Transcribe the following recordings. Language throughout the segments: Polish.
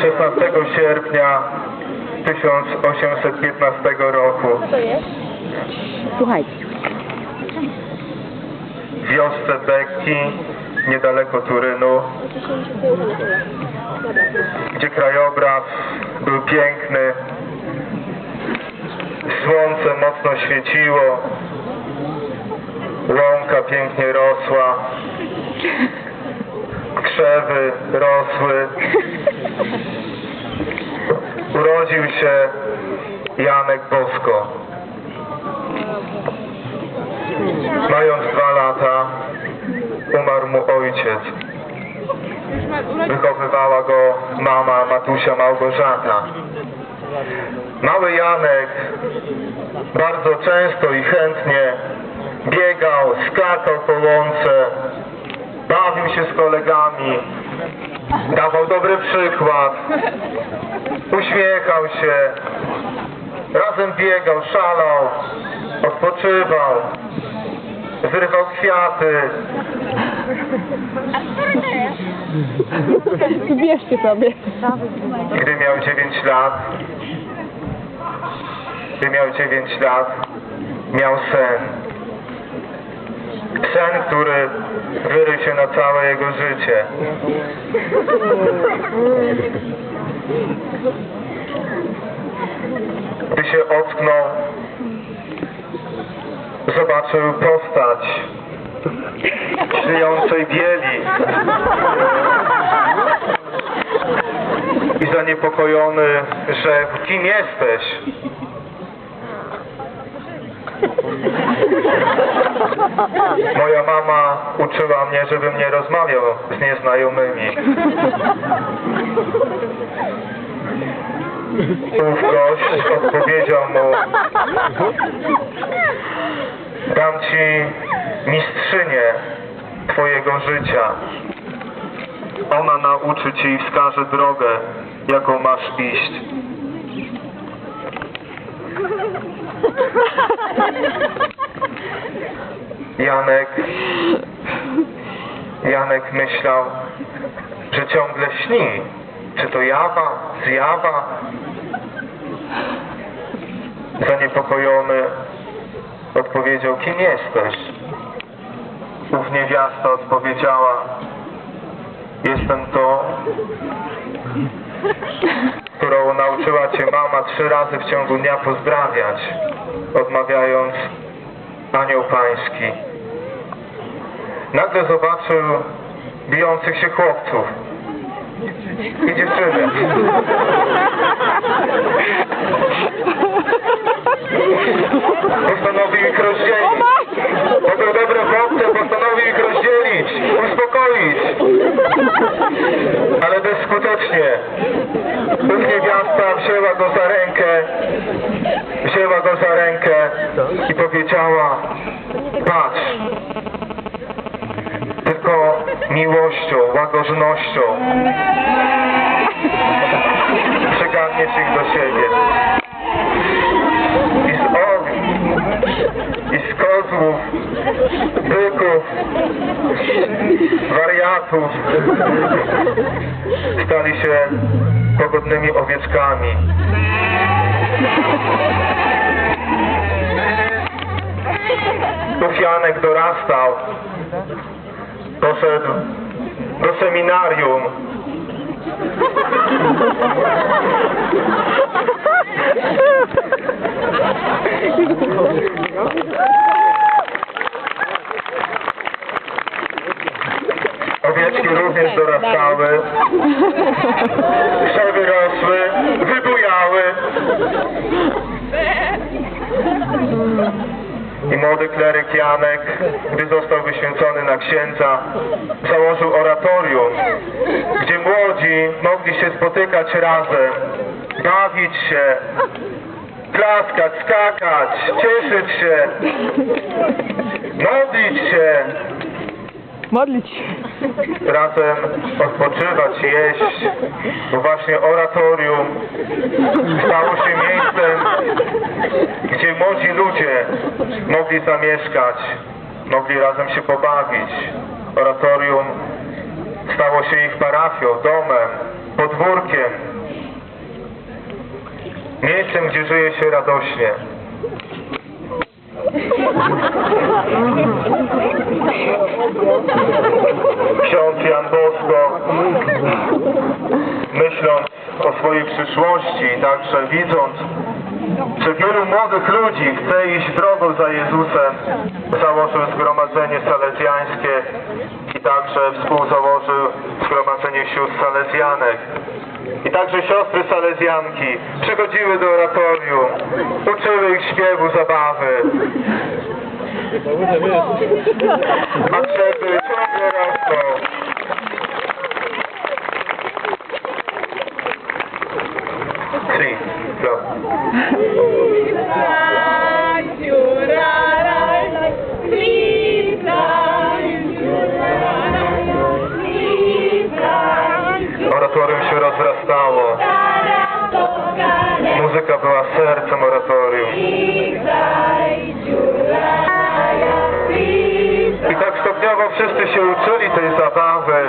16 sierpnia 1815 roku. Słuchajcie. w wiosce Bekki, niedaleko Turynu, gdzie krajobraz był piękny, słońce mocno świeciło, łąka pięknie rosła, krzewy rosły, urodził się Janek Bosko. Mając dwa lata, umarł mu ojciec. Wychowywała go mama Matusia Małgorzata. Mały Janek bardzo często i chętnie biegał, skakał po łące, bawił się z kolegami, dawał dobry przykład, uśmiechał się, razem biegał, szalał, odpoczywał, zrywał kwiaty, Wybierzcie sobie. Gdy miał 9 lat, gdy miał 9 lat, miał sen. Sen, który wyrył się na całe jego życie. Gdy się ocknął, zobaczył postać żyjącej bieli. i zaniepokojony, że kim jesteś? Moja mama uczyła mnie, żebym nie rozmawiał z nieznajomymi. Ów gość odpowiedział mu, dam ci mistrzynię twojego życia. Ona nauczy cię i wskaże drogę, jaką masz iść. Janek, Janek myślał, że ciągle śni. Czy to jawa, zjawa? Zaniepokojony odpowiedział, kim jesteś? Ów niewiasta odpowiedziała, Jestem to, którą nauczyła cię mama trzy razy w ciągu dnia pozdrawiać, odmawiając anioł pański. Nagle zobaczył bijących się chłopców i dziewczyny. Postanowił ich rozdzielić. To był dobry chłopcy, postanowił ich rozdzielić, uspokoić. Ale bezskutecznie. Ów niewiasta wzięła go za rękę, wzięła go za rękę i powiedziała, patrz, tylko miłością, łagodnością przygarniesz ich do siebie. I z owiec, i z kozłów, byków, wariatów stali się pogodnymi owieczkami. Ów Janek dorastał, poszedł do seminarium. I młody kleryk Janek, gdy został wyświęcony na księdza, założył oratorium, gdzie młodzi mogli się spotykać razem, bawić się, klaskać, skakać, cieszyć się, modlić się, Modlić razem odpoczywać, jeść, bo właśnie oratorium stało się miejscem, gdzie młodzi ludzie mogli zamieszkać, mogli razem się pobawić. Oratorium stało się ich parafią, domem, podwórkiem, miejscem, gdzie żyje się radośnie. Ksiądz Jan Bosko, myśląc o swojej przyszłości, także widząc, że wielu młodych ludzi chce iść drogą za Jezusem, założył Zgromadzenie Salezjańskie także współzałożył Zgromadzenie Sióstr Salezjanek. I także siostry salezjanki przychodziły do oratorium, uczyły ich śpiewu, zabawy. Potrzeby ciągle rosną. Three, go. Była sercem oratorium. I tak stopniowo wszyscy się uczyli tej zabawy.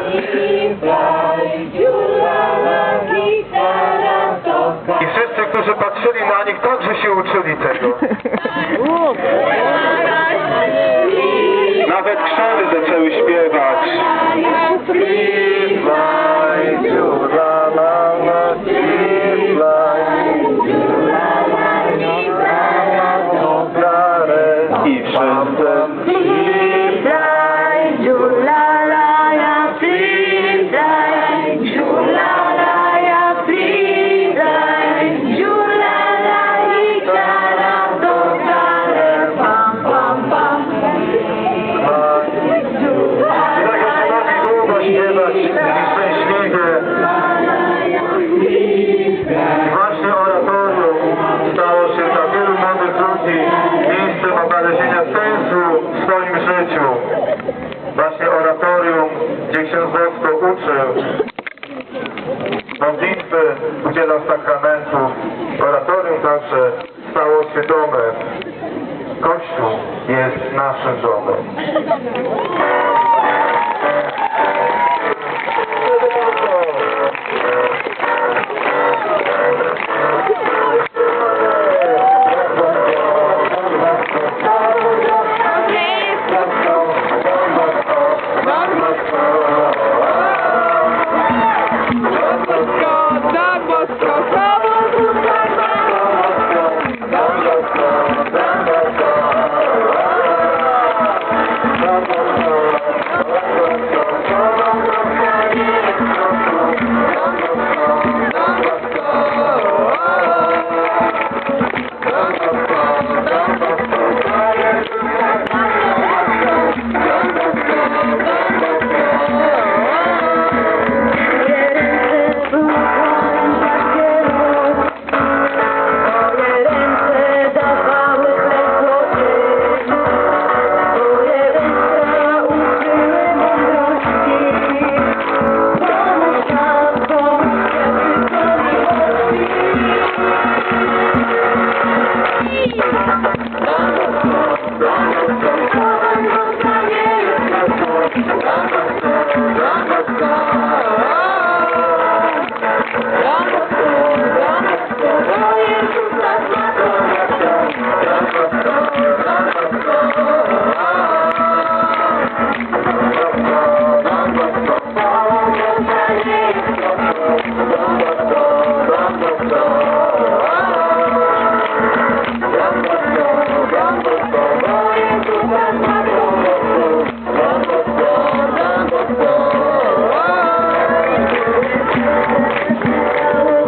I wszyscy, którzy patrzyli na nich, także się uczyli tego. Modlitwy, udzielał sakramentów. Oratorium także stało się domem. Kościół jest naszym domem.